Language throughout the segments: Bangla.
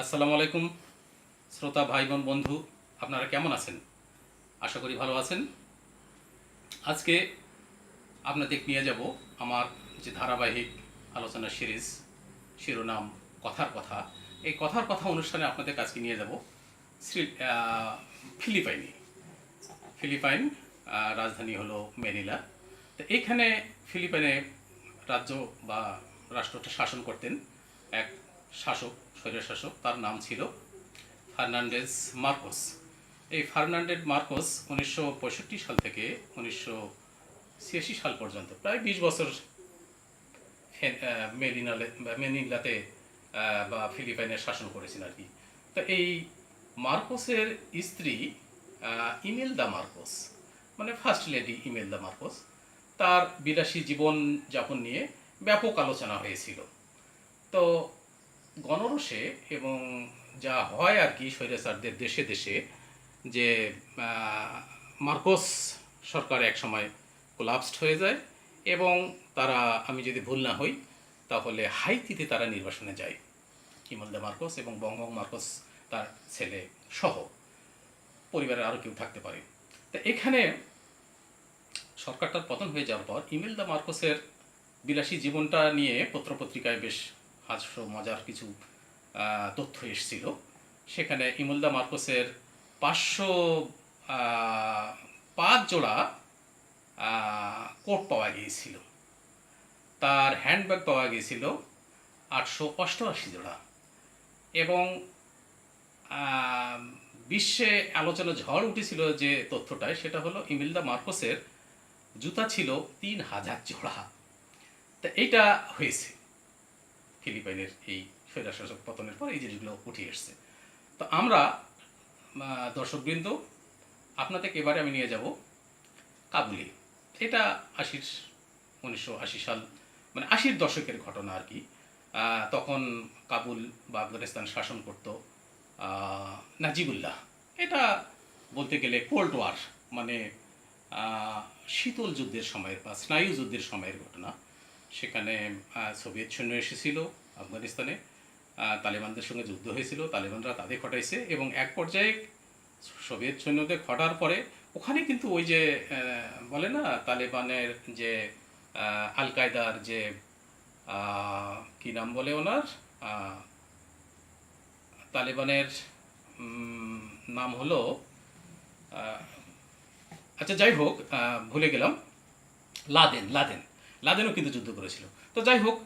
আসসালামু আলাইকুম, শ্রোতা ভাই বোন বন্ধু, আপনারা কেমন আছেন? আশা করি ভালো আছেন। আজকে আপনাদের নিয়ে যাব আমার যে ধারাবাহিক আলোচনা সিরিজ, শিরোনাম, কথার কথা। এই কথার কথা অনুষ্ঠানে আপনাদের কাছকে নিয়ে যাব শ্রী ফিলিপাইনে ফিলিপাইন রাজধানী হলো ম্যানিলা। তো এইখানে ফিলিপাইনে রাজ্য বা রাষ্ট্রটা শাসন করতেন এক শাসক স্বৈর শাসক তার নাম ছিল ফার্নান্ডেজ মার্কোস। এই ফার্নান্ডেজ মার্কোস উনিশশো পঁয়ষট্টি সাল থেকে উনিশশো ছিয়াশি সাল পর্যন্ত প্রায় বিশ বছর মেরিনালে বা মেনিলাতে বা ফিলিপাইনে শাসন করেছেন আর কি। তো এই মার্কোসের স্ত্রী আহ, ইমেলদা মার্কোস মানে first lady Imelda Marcos তার বিলাসী জীবন যাপন নিয়ে ব্যাপক আলোচনা হয়েছিল। তো গণরসে এবং যা হয় আর কি স্বৈরাচারদের দেশে দেশে যে মার্কোস সরকার এক সময় কোলাপসড হয়ে যায় এবং তারা, আমি যদি ভুল না হই, তাহলে হাইতিতে তারা নির্বাসনে যায়। কিমলদা মার্কোস এবং বঙ্গং মার্কোস তার ছেলে সহ পরিবারের আরও কেউ থাকতে পারে। তা এখানে সরকারটার পতন হয়ে যাওয়ার পর ইমেলদা মার্কোসের বিলাসী জীবনটা নিয়ে পত্রপত্রিকায় বেশ হাস্য মজার কিছু তথ্য এসেছিল। সেখানে ইমুলদা মার্কোসের পাঁচশো পাঁচ জোড়া কোট পাওয়া গিয়েছিল। তার হ্যান্ডব্যাগ পাওয়া গিয়েছিল আটশো অষ্টআশি জোড়া। এবং বিশ্বে আলোচনা ঝড় উঠেছিল যে তথ্যটায় সেটা হলো ইমিলদা মার্কোসের জুতা ছিল তিন হাজার জোড়া। তা এইটা হয়েছে। ফিলিপাইনের এই স্বৈরাশাসক পতনের পর এই জিনিসগুলো উঠে এসছে। তো আমরা দর্শকবৃন্দ আপনাদের এবারে আমি নিয়ে যাব কাবুলে। এটা আশির, উনিশশো আশি সাল মানে আশির দশকের ঘটনা আর কি। তখন কাবুল বা আফগানিস্তান শাসন করত নাজিবুল্লাহ। এটা বলতে গেলে কোল্ড ওয়ার মানে শীতল যুদ্ধের সময়ের বা স্নায়ু যুদ্ধের সময়ের ঘটনা। সেখানে সোভিয়েত সৈন্য এসেছিল আফগানিস্তানে। তালেবানদের সঙ্গে যুদ্ধ হয়েছিল, তালেবানরা তাদের খটাইছে এবং এক পর্যায়ে সোভিয়েত সৈন্যদের খটার পরে ওখানে কিন্তু ওই যে বলে না, তালেবানের যে আল কায়দার যে কি নাম বলে ওনার? তালেবানের নাম হলো আচ্ছা যাই হোক ভুলে গেলাম। Laden Laden. লাদেনও কিন্তু যুদ্ধ করেছিল। তো যাই হোক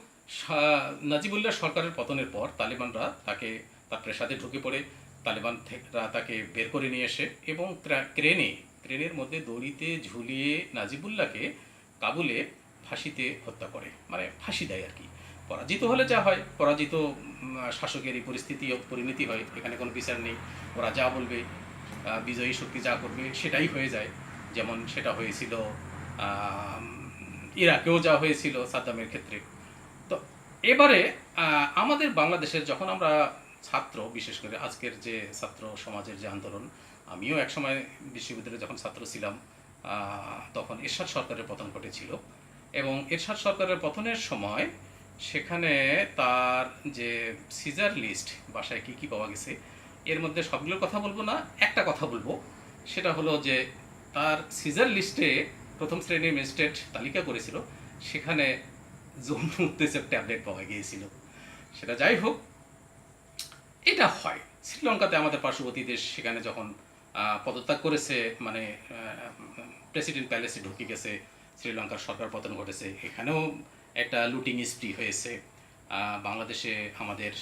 নাজিবুল্লাহ সরকারের পতনের পর তালিবানরা তাকে, তার প্রেসাদে ঢুকে পড়ে। তালিবান তাকে বের করে নিয়ে এসে এবং ক্রা- ক্রেনে, ক্রেনের মধ্যে দড়িতে ঝুলিয়ে নাজিবুল্লাহকে কাবুলে ফাঁসিতে হত্যা করে। মানে ফাঁসি দেয় আর কি। পরাজিত হলে যা হয়, পরাজিত শাসকের এই পরিস্থিতি পরিণতি হয়। এখানে কোনো বিচার নেই। ওরা যা বলবে বিজয়ী শক্তি যা করবে, সেটাই হয়ে যায়। যেমন সেটা হয়েছিল ইরাকেও যা হয়েছিল সাদ্দামের ক্ষেত্রে। তো এবারে আমাদের বাংলাদেশের যখন আমরা ছাত্র, বিশেষ করে আজকের যে ছাত্র সমাজের যে আন্দোলন, আমিও একসময় বিশ্ববিদ্যালয়ে যখন ছাত্র ছিলাম তখন এরশাদ সরকারের পতন ঘটেছিল এবং এরশাদ সরকারের পতনের সময় সেখানে তার যে সিজার লিস্ট বাসায় কি কি পাওয়া গেছে, এর মধ্যে সবগুলোর কথা বলব না, একটা কথা বলব, সেটা হলো যে তার সিজার লিস্টে প্রথম শ্রেণির ম্যাজিস্ট্রেট তালিকা করেছিল, সেখানে যৌন উত্তেজক ট্যাবলেট পাওয়া গিয়েছিল। সেটা যাই হোক, এটা হয়। শ্রীলঙ্কাতে আমাদের পার্শ্ববর্তী দেশ সেখানে যখন পদত্যাগ করেছে মানে প্রেসিডেন্ট প্যালেসে ঢুকে গেছে, শ্রীলঙ্কার সরকার পতন ঘটেছে, এখানেও একটা লুটিং স্প্রি হয়েছে। বাংলাদেশে আমাদের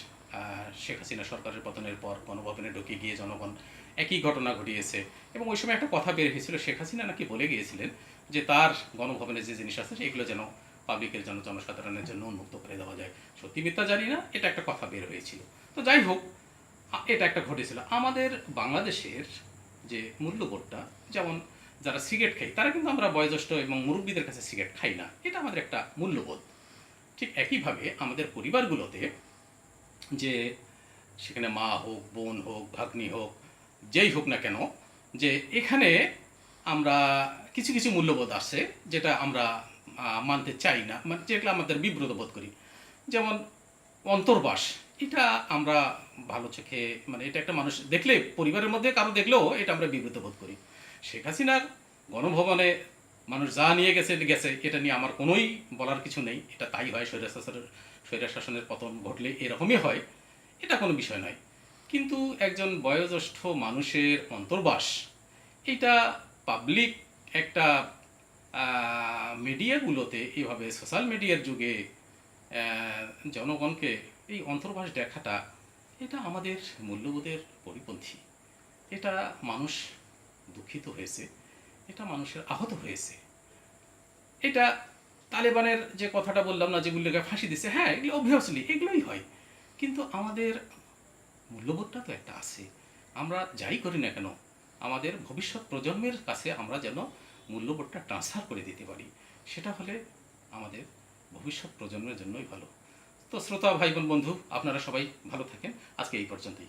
শেখ হাসিনা সরকারের পতনের পর গণভবনে ঢুকে গিয়ে জনগণ একই ঘটনা ঘটিয়েছে। এবং ওই সময় একটা কথা বের হয়েছিল, শেখ হাসিনা নাকি বলে গিয়েছিলেন যে তার গণভবনে যে জিনিস আছে, সেগুলো যেন পাবলিকের জন্য, জনসাধারণের জন্য উন্মুক্ত করে দেওয়া যায়। সত্যি মিথ্যা জানি না, এটা একটা কথা বের হয়েছিল। তো যাই হোক এটা একটা ঘটেছিল। আমাদের বাংলাদেশের যে মূল্যবোধটা, যেমন যারা সিগারেট খাই তারা কিন্তু আমরা বয়োজ্যেষ্ঠ এবং মুরব্বীদের কাছে সিগারেট খাই না। এটা আমাদের একটা মূল্যবোধ। ঠিক একইভাবে আমাদের পরিবারগুলোতে যে সেখানে মা হোক, বোন হোক, ভাগ্নি হোক যেই হোক না কেন, যে এখানে আমরা কিছু কিছু মূল্যবোধ আছে যেটা আমরা মানতে চাই না মানে যেগুলো আমাদের বিব্রত বোধ করি। যেমন অন্তর্বাস, এটা আমরা ভালো চোখে মানে এটা একটা মানুষ দেখলে, পরিবারের মধ্যে কারও দেখলেও এটা আমরা বিব্রত বোধ করি। শেখ হাসিনার গণভবনে মানুষ যা নিয়ে গেছে গেছে, এটা নিয়ে আমার কোনোই বলার কিছু নেই। এটা তাই হয় স্বৈরাশাসনের শাসনের পতন ঘটলে এরকমই হয়। এটা কোনো বিষয় নয়। কিন্তু একজন বয়োজ্যেষ্ঠ মানুষের অন্তর্বাস। এটা পাবলিক একটা মিডিয়াগুলোতে এইভাবে সোশ্যাল মিডিয়ার যুগে জনগণকে এই অন্তর্বাস দেখাটা, এটা আমাদের মূল্যবোধের পরিপন্থী। এটা মানুষ দুঃখিত হয়েছে, এটা মানুষের আহত হয়েছে। এটা তালেবানের যে কথাটা বললাম না, যেগুলোকে ফাঁসি দিছে হ্যাঁ এগুলো অবভিয়াসলি এগুলোই হয়। কিন্তু আমাদের মূল্যবোধটা তো একটা আছে। আমরা যাই করি না কেন, আমাদের ভবিষ্যৎ প্রজন্মের কাছে আমরা যেন মূল্যবোধটা ট্রান্সফার করে দিতে পারি। সেটা হলে আমাদের ভবিষ্যৎ প্রজন্মের জন্যই ভালো। তো শ্রোতা, ভাই, বোন, বন্ধু, আপনারা সবাই ভালো থাকেন। আজকে এই পর্যন্তই।